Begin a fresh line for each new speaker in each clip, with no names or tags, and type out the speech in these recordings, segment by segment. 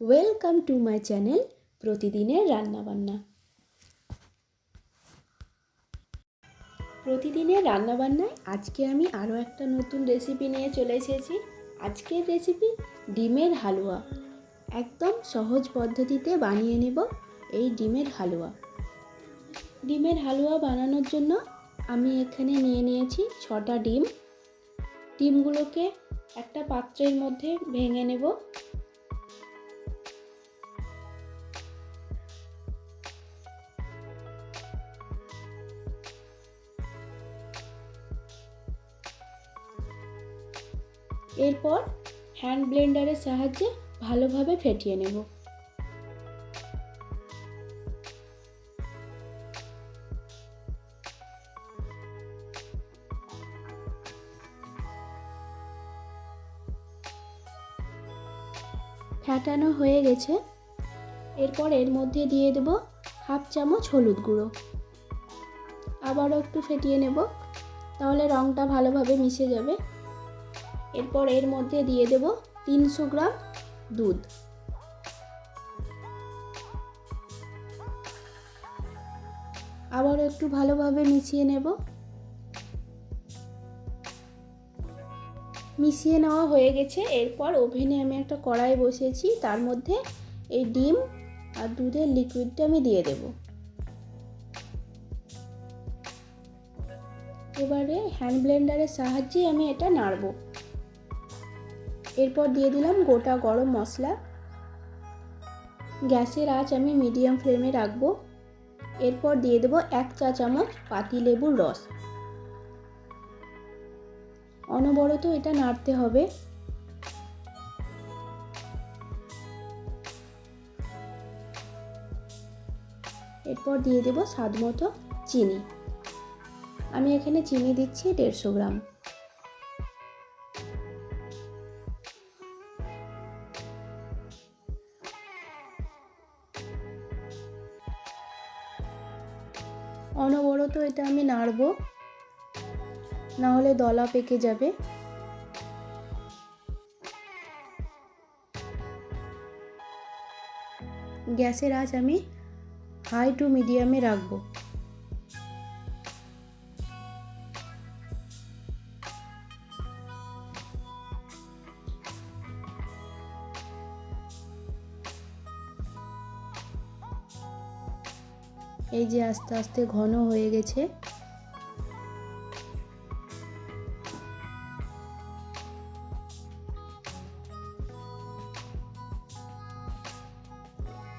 Welcome to my channel প্রতিদিনের রান্নাবান্না প্রতিদিনের রান্নাবান্নায় আজকে আমি আরও একটা নতুন রেসিপি নিয়ে চলে এসেছি। আজকের রেসিপি ডিমের হালুয়া। একদম সহজ পদ্ধতিতে বানিয়ে নেব এই ডিমের হালুয়া। ডিমের হালুয়া বানানোর জন্য আমি এখানে নিয়ে নিয়েছি ছটা ডিম। ডিমগুলোকে একটা পাত্রের মধ্যে ভেঙে নেব। এরপর হ্যান্ড ব্লেন্ডারের সাহায্যে ভালোভাবে ফেটিয়ে নেব। ফ্যাটানো হয়ে গেছে। এরপর এর মধ্যে দিয়ে দেব হাফ চামচ হলুদ গুঁড়ো। আবারও একটু ফেটিয়ে নেব, তাহলে রঙটা ভালোভাবে মিশে যাবে। এরপর এর মধ্যে দিয়ে দেব তিনশো গ্রাম দুধ। আবার একটু ভালোভাবে মিশিয়ে নেব। মিশিয়ে নেওয়া হয়ে গেছে। এরপর ওভেনে আমি একটা কড়াই বসিয়েছি, তার মধ্যে এই ডিম আর দুধের লিকুইডটা আমি দিয়ে দেব। এবারে হ্যান্ড ব্লেন্ডারের সাহায্যে আমি এটা নাড়ব। এরপর দিয়ে দিলাম গোটা গরম মশলা। গ্যাসের আঁচ আমি মিডিয়াম ফ্লেমে রাখব। এরপর দিয়ে দেবো এক চা চামচ পাতি লেবুর রস। অনবরত এটা নাড়তে হবে। এরপর দিয়ে দেব স্বাদ মতো চিনি। আমি এখানে চিনি দিচ্ছি দেড়শো গ্রাম। অনবরত এটা আমি নাড়ব। নাহলে দলা পেকে যাবে। গ্যাসের আঁচ আমি হাই টু মিডিয়ামে রাখব। এই যে আস্তে আস্তে ঘন হয়ে গেছে।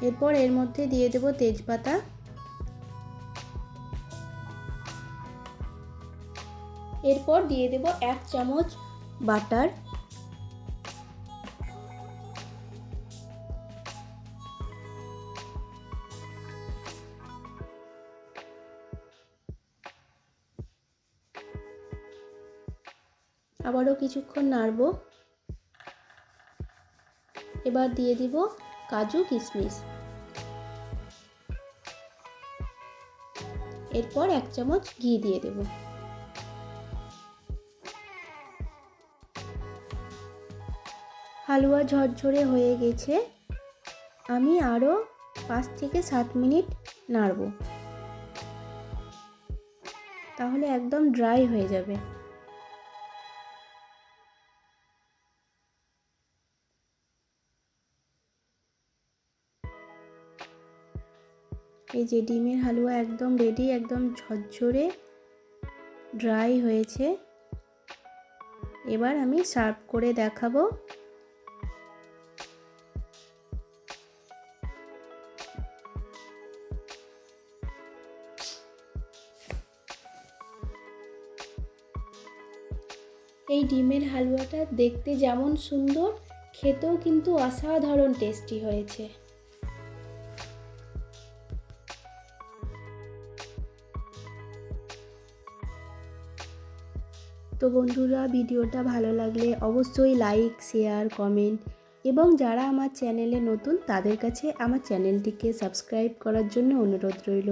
এরপর এর মধ্যে দিয়ে দেব তেজপাতা। এরপর দিয়ে দেব এক চামচ বাটার। আবারও কিছুক্ষণ নাড়ব। এবার দিয়ে দিব কাজু কিশমিশ। এরপর এক চামচ ঘি দিয়ে দেব। হালুয়া ঝরঝরে হয়ে গেছে। আমি আরও পাঁচ থেকে সাত মিনিট নাড়ব। তাহলে একদম ড্রাই হয়ে যাবে। এই যে ডিমের হালুয়া একদম রেডি একদম ঝরঝরে ড্রাই হয়েছে। এবার আমি সার্ভ করে দেখাবো। এই ডিমের হালুয়াটা দেখতে যেমন সুন্দর, খেতেও কিন্তু অসাধারণ টেস্টি হয়েছে। তো বন্ধুরা, ভিডিওটা ভালো লাগলে অবশ্যই লাইক শেয়ার কমেন্ট এবং যারা আমার চ্যানেলে নতুন, তাদের কাছে আমার চ্যানেলটিকে সাবস্ক্রাইব করার জন্য অনুরোধ রইল।